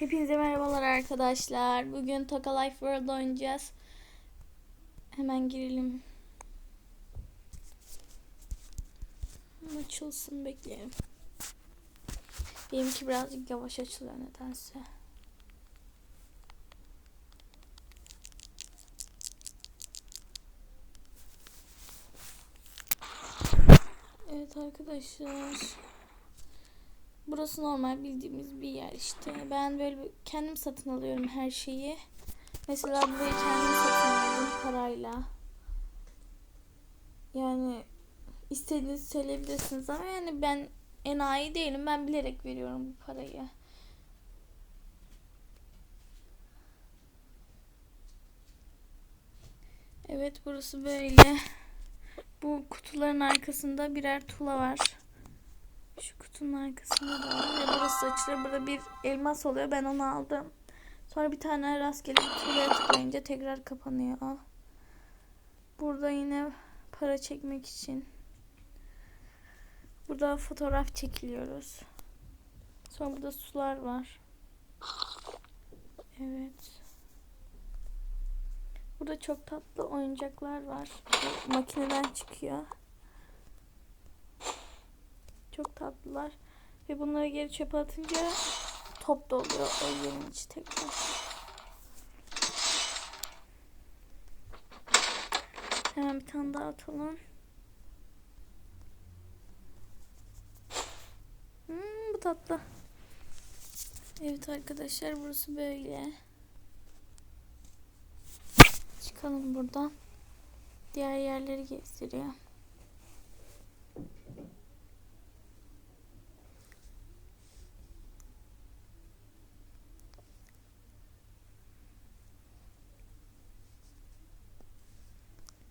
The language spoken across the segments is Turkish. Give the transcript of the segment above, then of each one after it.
Hepinize merhabalar arkadaşlar. Bugün Toka Life World oynayacağız. Hemen girelim. Açılsın bekleyelim. Benimki birazcık yavaş açılıyor nedense. Evet arkadaşlar. Burası normal bildiğimiz bir yer işte. Ben böyle kendim satın alıyorum her şeyi. Mesela burayı kendim satın aldım parayla. Yani istediğinizi söyleyebilirsiniz ama yani ben enayi değilim. Ben bilerek veriyorum bu parayı. Evet burası böyle. Bu kutuların arkasında birer tula var. Şu kutunun arkasında da var. Ve burası açılır. Burada bir elmas oluyor. Ben onu aldım. Sonra bir tane rastgele bir tulaya tıklayınca tekrar kapanıyor. Burada yine para çekmek için. Burada fotoğraf çekiliyoruz. Sonra burada sular var. Evet. Burada çok tatlı oyuncaklar var. Makineden çıkıyor. Tatlılar. Ve bunları geri çöpe atınca top doluyor o yerin içi tekrar. Hemen bir tane daha atalım. Hmm, bu tatlı. Evet arkadaşlar burası böyle. Çıkalım buradan. Diğer yerleri gezdiriyor.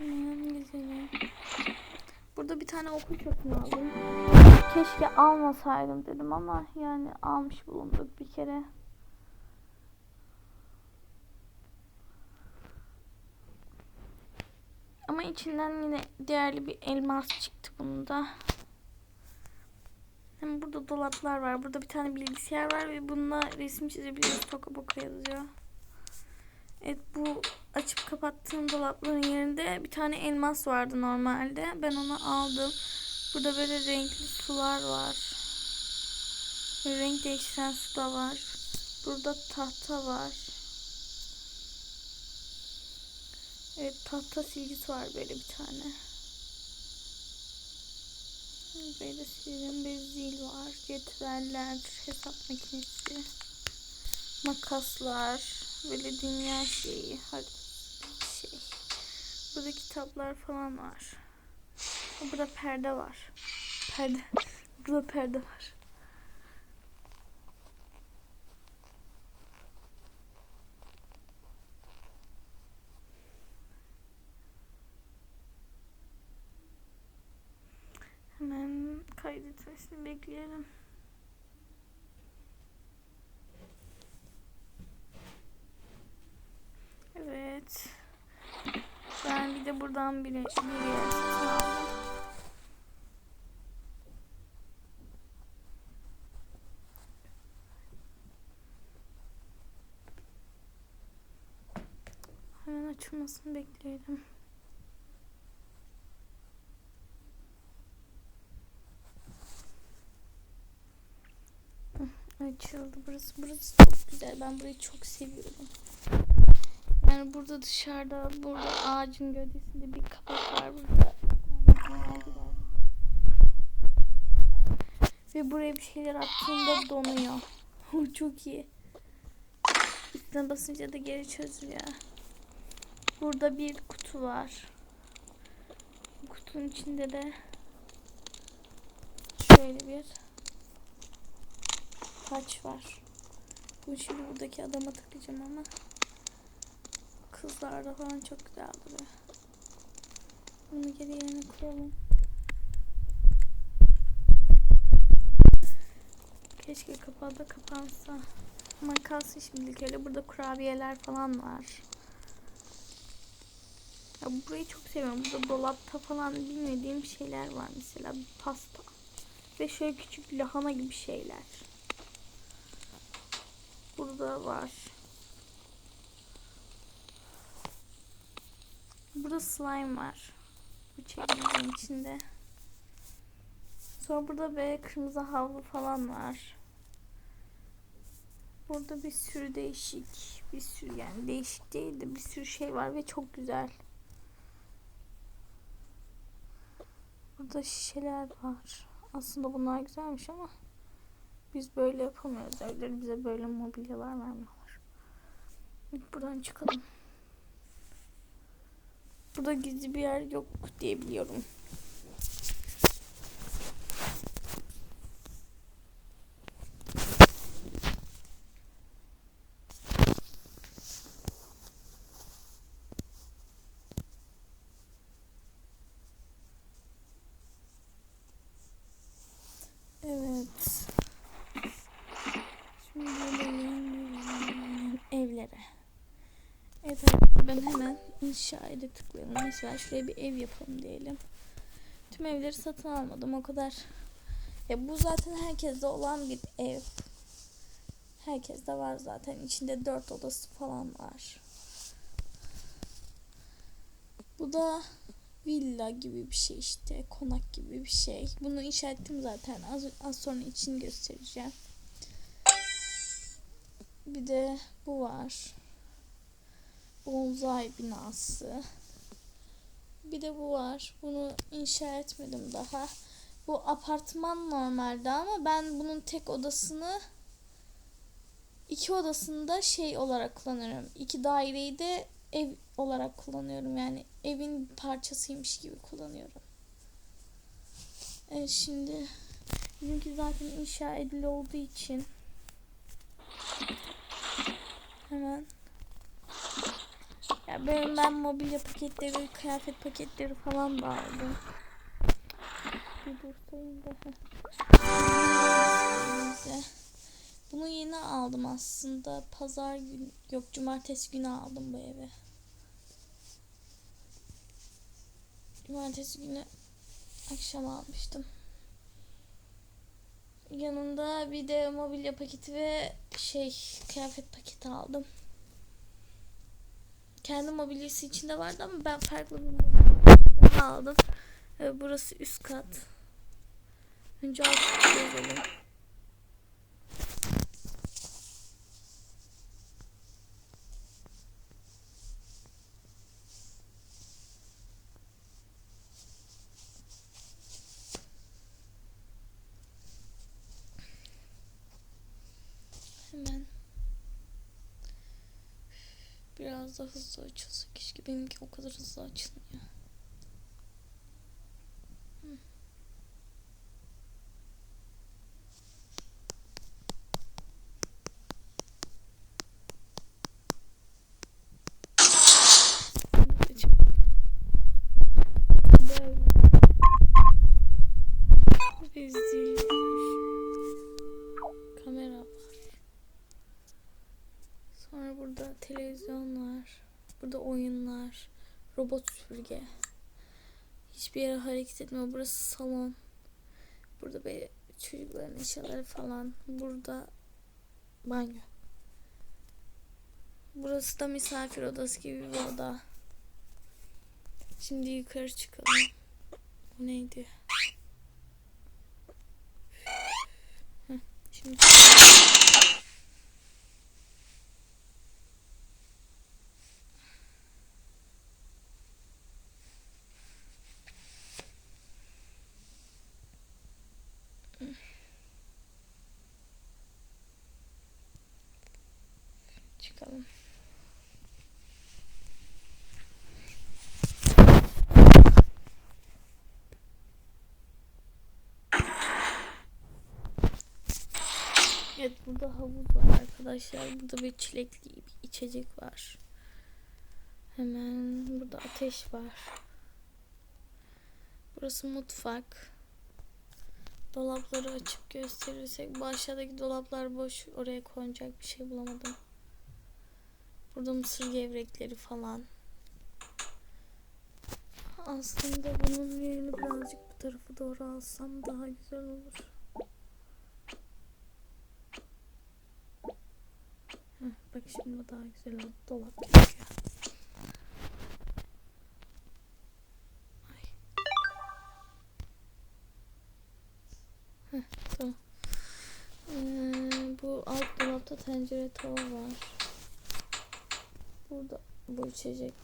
Hemen gezelim. Satın aldım. Keşke almasaydım dedim ama yani almış bulunduk bir kere. Ama içinden yine değerli bir elmas çıktı bunda. Hem burada dolaplar var. Burada bir tane bilgisayar var ve bununla resim çizebiliyoruz. Toka boka yazıyor. Evet bu açıp kapattığım dolapların yerinde bir tane elmas vardı normalde. Ben onu aldım. Burada böyle renkli sular var. Renk değiştiren su da var. Burada tahta var. Evet tahta silgisi var böyle bir tane. Böyle silgim bir zil var. Cetveller, hesap makinesi, makaslar, böyle dünya şeyi, hadi şey. Burada kitaplar falan var. Burada perde var. Perde. Burada perde var. Hemen kaydetmesini bekleyelim. Evet. Ben bir de buradan bir, bir yer açılmasını bekleyelim. Açıldı burası. Burası çok güzel. Ben burayı çok seviyorum. Yani burada dışarıda, burada ağacın gövdesinde bir kapak var. Burada ve buraya bir şeyler attığında donuyor. Çok iyi. Üstüne basınca da geri çözülüyor. Burada bir kutu var. Kutunun içinde de şöyle bir taç var. Bu şimdi buradaki adama takacağım ama kızlarda falan çok güzel duruyor. Bunu geri yerine koyalım. Keşke kapağı da kapansa. Ama kalsın şimdilik öyle. Burada kurabiyeler falan var. Ya burayı çok seviyorum. Burada dolapta falan bilmediğim şeyler var mesela. Pasta. Ve şöyle küçük lahana gibi şeyler. burada var. Burada slime var. Bu çekmecenin içinde. Sonra burada böyle kırmızı havlu falan var. Burada bir sürü değişik, bir sürü yani değişik değil de bir sürü şey var ve çok güzel. Burada şişeler var. Aslında bunlar güzelmiş ama biz böyle yapamıyoruz. Evleri bize böyle mobilyalar vermiyorlar. Buradan çıkalım. Burada gizli bir yer yok diye biliyorum. Evet. Şimdi gelelim evlere. Evet ben hemen inşa ede tıklayalım. Mesela şuraya bir ev yapalım diyelim. Tüm evleri satın almadım o kadar. Ya bu zaten herkeste olan bir ev. Herkeste var zaten. İçinde dört odası falan var. Bu da villa gibi bir şey işte. Konak gibi bir şey. Bunu inşa ettim zaten. Az, az sonra için göstereceğim. Bir de bu var. Bonsai binası. Bir de bu var. Bunu inşa etmedim daha. Bu apartman normalde ama ben bunun tek odasını iki odasını da şey olarak kullanıyorum. İki daireyi de ev olarak kullanıyorum. Yani evin parçasıymış gibi kullanıyorum. Evet şimdi bizimki zaten inşa edili olduğu için hemen ya benim ben mobilya paketleri, kıyafet paketleri falan da aldım. Bir dursayım da. Neyse. Bunu yeni aldım aslında. Pazar gün yok cumartesi günü aldım bu evi. Cumartesi günü akşam almıştım. Yanında bir de mobilya paketi ve şey kıyafet paketi aldım. Kendi mobilyası içinde vardı ama ben farklı bir mobilya aldım. Burası üst kat. Önce alt katı gezelim. Hemen biraz daha hızlı açılsa keşke benimki o kadar hızlı açılmıyor. Hı. Burada oyunlar. Robot süpürge. Hiçbir yere hareket etmiyor. Burası salon. Burada böyle çocukların eşyaları falan. Burada banyo. Burası da misafir odası gibi bir oda. Şimdi yukarı çıkalım. Bu neydi? Şimdi çıkalım. Evet burada havuz var arkadaşlar. Burada bir çilekli bir içecek var. Hemen burada ateş var. Burası mutfak. Dolapları açıp gösterirsek bu aşağıdaki dolaplar boş. Oraya konacak bir şey bulamadım. Burada mısır gevrekleri falan. Aslında bunun yerini birazcık bu tarafa doğru alsam daha güzel olur. Bak şimdi daha güzel oldu. Dolap. Heh, tamam. Ee, bu alt dolapta tencere tava var. Burada bu içecek.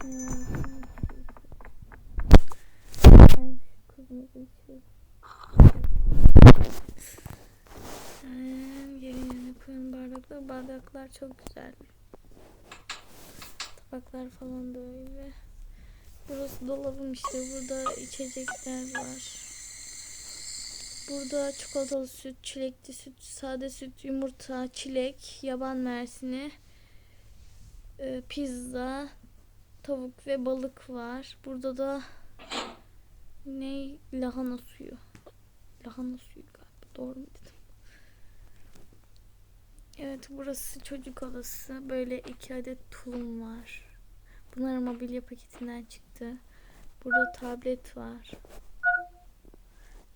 Hmm. Yerine koyun bardaklar. Bardaklar çok güzel. Tabaklar falan da öyle. Burası dolabım işte. Burada içecekler var. Burada çikolatalı süt, çilekli süt, sade süt, yumurta, çilek, yaban mersini, e, pizza, tavuk ve balık var. Burada da ne lahana suyu. Lahana suyu galiba. Doğru mu dedim? Evet burası çocuk odası. Böyle iki adet tulum var. Bunlar mobilya paketinden çıktı. Burada tablet var.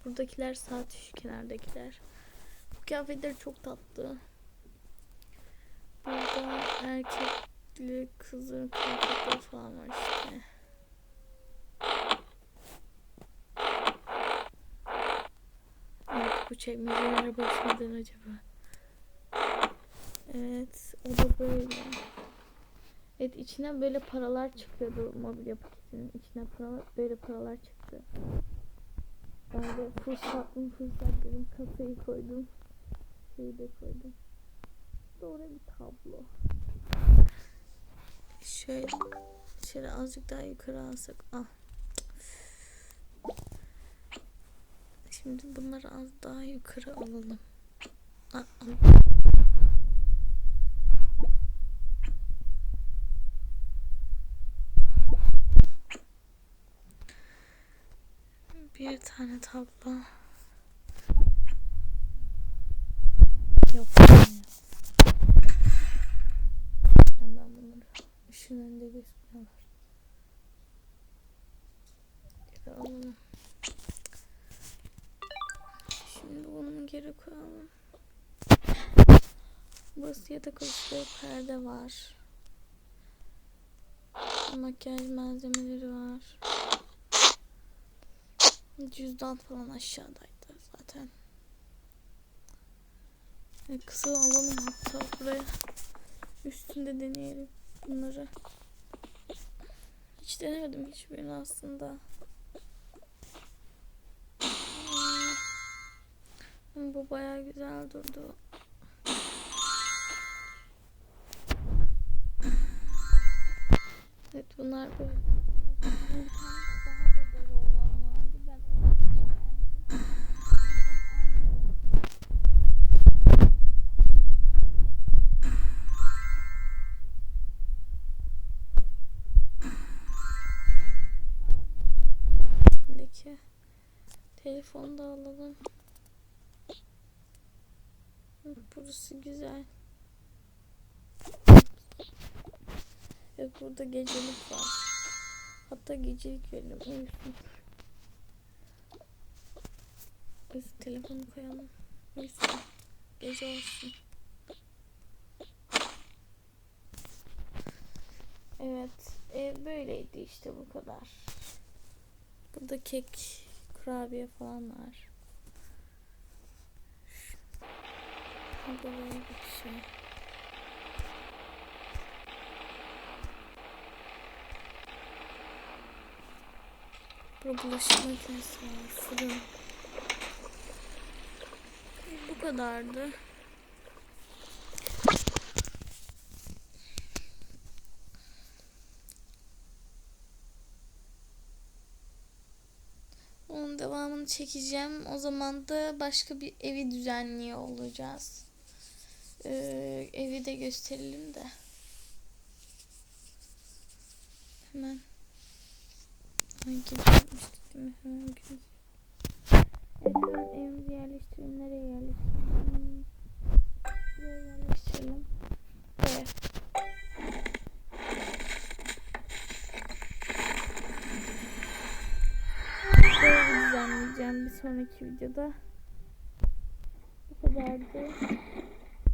Buradakiler saat şu kenardakiler. Bu kıyafetler çok tatlı. Burada erkekli kızın kıyafetleri falan var işte. Evet bu çekmeceler mudur acaba? Evet o da böyle. Evet içine böyle paralar çıkıyordu mobilya paketinin içine paralar böyle paralar çıktı. Ben de fırsat mı fırsat dedim kasayı koydum. Şeyi de koydum. Doğru bir tablo. Şöyle şöyle azıcık daha yukarı alsak. Ah. Şimdi bunları az daha yukarı alalım. Ah, ah. Bir tane tablo. Yok. Ben bunları ışığın önünde gözükmüyorlar. Geri alalım. Şimdi bunu geri koyalım. Burası yatak odası perde var. Makyaj malzemeleri var. Cüzdan falan aşağıdaydı zaten. E, kısa alalım hatta buraya. Üstünde deneyelim bunları. Hiç denemedim hiçbirini aslında. Bu baya güzel durdu. Evet bunlar böyle. Bir tane daha da böyle olan vardı. Ben onu hiç beğenmedim. Şimdiki telefonu da alalım. Burası güzel. Evet burada gecelik var. Hatta gecelik verelim. Uyusun. Uyusun telefonu koyalım. Uyusun. Gece olsun. Evet. Ev böyleydi işte bu kadar. Burada kek, kurabiye falan var. Burada böyle bir. Burada bulaşık makinesi var. Bu kadardı. Onun devamını çekeceğim. O zaman da başka bir evi düzenliyor olacağız. Ee, evi de gösterelim de. Hemen. Hangi yapmıştık? Hemen göz. Hemen evimizi yerleştirelim. Nereye yerleştirelim? Buraya yerleştirelim. Evet. Böyle düzenleyeceğim bir sonraki videoda. Bu kadardı.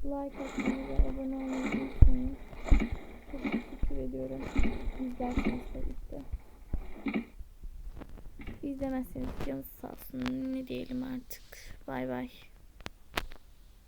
Like atmayı ve abone olmayı unutmayın. Çok teşekkür ediyorum. İzlerseniz tabii ki. İzlemezseniz canınız sağ olsun. Ne diyelim artık. Bay bay.